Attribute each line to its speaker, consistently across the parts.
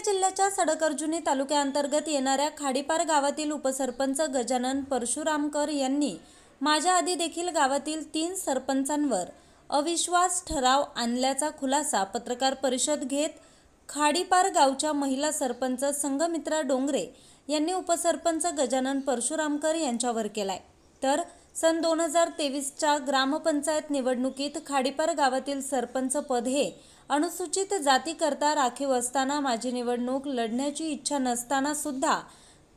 Speaker 1: जिल्ह्याच्या सडकर्जुनी तालुक्याअंतर्गत येणाऱ्या खाडीपार गावातील उपसरपंच गजानन परशुरामकर यांनी माझ्या आधी देखील गावातील तीन सरपंचांवर अविश्वास ठराव आणल्याचा खुलासा पत्रकार परिषद घेत खाडीपार गावच्या महिला सरपंच संघमित्रा डोंगरे यांनी उपसरपंच गजानन परशुरामकर यांच्यावर केलाय. तर सन दोन हजार तेवीसच्या ग्रामपंचायत निवडणुकीत खाडीपार गावातील सरपंच पद हे अनुसूचित जातीकरता राखीव असताना माझी निवडणूक लढण्याची इच्छा नसताना सुद्धा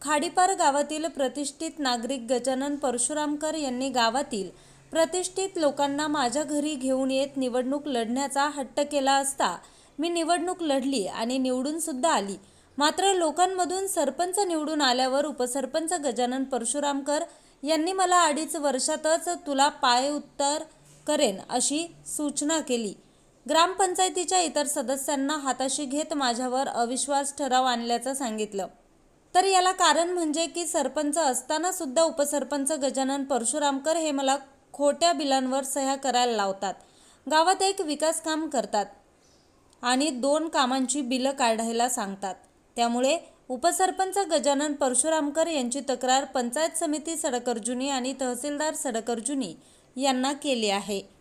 Speaker 1: खाडीपार गावातील प्रतिष्ठित नागरिक गजानन परशुरामकर यांनी गावातील प्रतिष्ठित लोकांना माझ्या घरी घेऊन येत निवडणूक लढण्याचा हट्ट केला असता मी निवडणूक लढली आणि निवडून सुद्धा आली. मात्र लोकांमधून सरपंच निवडून आल्यावर उपसरपंच गजानन परशुरामकर यांनी मला अडीच वर्षातच तुला पाय उत्तर करेन अशी सूचना केली. ग्रामपंचायतीच्या इतर सदस्यांना हाताशी घेत माझ्यावर अविश्वास ठराव आणल्याचं सांगितलं. तर याला कारण म्हणजे की सरपंच असताना सुद्धा उपसरपंच गजानन परशुरामकर हे मला खोट्या बिलांवर सह्या करायला लावतात. गावात एक विकास काम करतात आणि दोन कामांची बिलं काढायला सांगतात. त्यामुळे उपसरपंच गजानन परशुरामकर यांची तक्रार पंचायत समिती सडकर्जुनी आणि तहसीलदार सडकर्जुनी यांना केली आहे.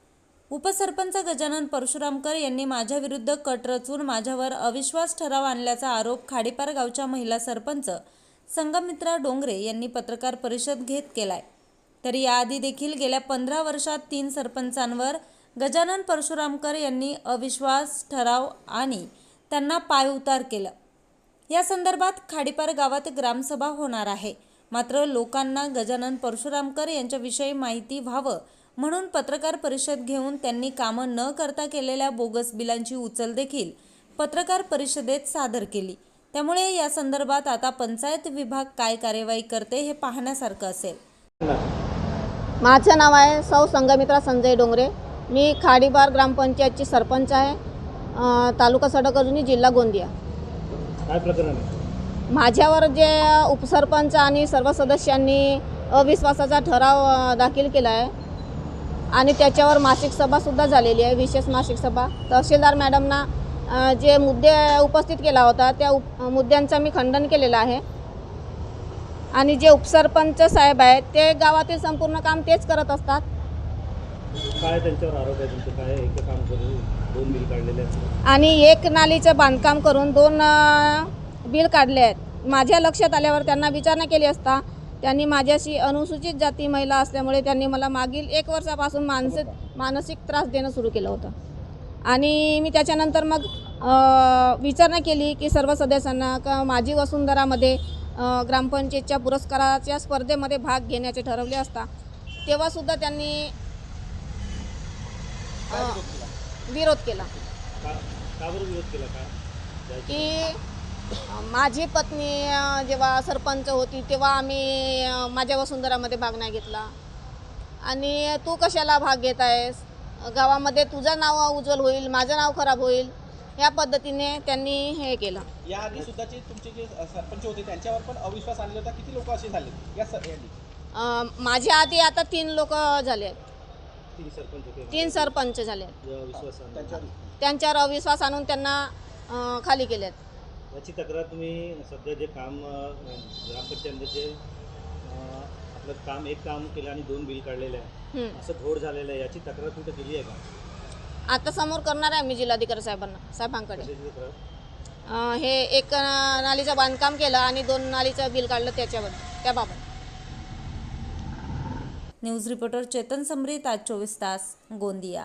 Speaker 1: उपसरपंच गजानन परशुरामकर यांनी माझ्याविरुद्ध कट रचून माझ्यावर अविश्वास ठराव आणल्याचा आरोप खाडीपार गावच्या महिला सरपंच संगमित्रा डोंगरे यांनी पत्रकार परिषद घेत केलाय. तर याआधी देखील गेल्या पंधरा वर्षात तीन सरपंचांवर गजानन परशुरामकर यांनी अविश्वास ठराव आणि त्यांना पायउतार केलं. या संदर्भात खाडीपार गावात ग्रामसभा होणार आहे. मात्र लोकांना गजानन परशुरामकर यांच्याविषयी माहिती व्हावं म्हणून पत्रकार परिषद घेऊन त्यांनी कामं न करता केलेल्या बोगस बिलांची उचल देखील पत्रकार परिषदेत सादर केली. त्यामुळे या संदर्भात आता पंचायत विभाग काय कार्यवाही करते हे पाहण्यासारखं असेल.
Speaker 2: माझं नाव आहे सौ संगमित्रा संजय डोंगरे. मी खाडीबार ग्रामपंचायतची सरपंच आहे. तालुका सडकर्जुनी जिल्हा गोंदिया.
Speaker 3: काय प्रकरण आहे?
Speaker 2: माझ्यावर जे उपसरपंच आणि सर्व सदस्यांनी अविश्वासाचा ठराव दाखल केला आहे आणि त्याच्यावर मासिक सभासुद्धा झालेली आहे विशेष मासिक सभा. तहसीलदार मॅडमना जे मुद्दे उपस्थित केला होता त्या उप मुद्द्यांचं मी खंडन केलेलं आहे. आणि जे उपसरपंच साहेब आहेत ते गावातील संपूर्ण काम तेच करत असतात.
Speaker 3: काय त्यांच्यावर आरोप आहे तुमचं काय एक काम करून दोन बिल काढलेले आहेत?
Speaker 2: आणि एक नालीचं बांधकाम करून दोन बिल काढले आहेत. माझ्या लक्षात आल्यावर त्यांना विचारणा केली असता त्यांनी माझ्याशी अनुसूचित जाती महिला असल्यामुळे त्यांनी मला मागील एक वर्षापासून मानसिक मानसिक त्रास देणं सुरू केलं होतं. आणि मी त्याच्यानंतर मग विचारणा केली की सर्व सदस्यांना का माझी वसुंधरामध्ये ग्रामपंचायतच्या पुरस्काराच्या स्पर्धेमध्ये भाग घेण्याचे ठरवले असता तेव्हासुद्धा त्यांनी विरोध केला.
Speaker 3: का केला
Speaker 2: माझी पत्नी जेव्हा सरपंच होती तेव्हा आम्ही माझ्या वसुंधरामध्ये भाग नाही घेतला. आणि तू कशाला भाग घेत आहेस? गावामध्ये तुझं नाव उज्ज्वल होईल माझं नाव खराब होईल या पद्धतीने त्यांनी हे केलं.
Speaker 4: याआधी सुद्धाचे तुमचे जे सरपंच होते त्यांच्यावर पण अविश्वास आणला होता. किती लोक असे झाले? या
Speaker 2: माझ्या आधी आता तीन लोक झाले आहेत.
Speaker 3: तीन सरपंच होते.
Speaker 2: तीन सरपंच झाले आहेत.
Speaker 4: त्यांच्यावर
Speaker 2: अविश्वास आणून त्यांना खाली केलेत.
Speaker 3: याची तक्रार तुम्ही सध्या जे काम अं, आपलं काम एक काम केलं आणि दोन बिल काढलेले आहे.
Speaker 2: हं.
Speaker 3: असं घोड झालेलं आहे. याची तक्रार कुठं केली आहे का?
Speaker 2: आता समोर करणार आहे मी जिल्हाधिकारी साहेबांना साहेबांकडे.
Speaker 3: कशाची तक्रार?
Speaker 2: अ, हे एक अ, नालीचं बांधकाम केलं आणि दोन नालीचं बिल काढलं त्याच्यावर त्याबाबत.
Speaker 1: न्यूज रिपोर्टर चेतन समरीत आज चोवीस तास गोंदिया.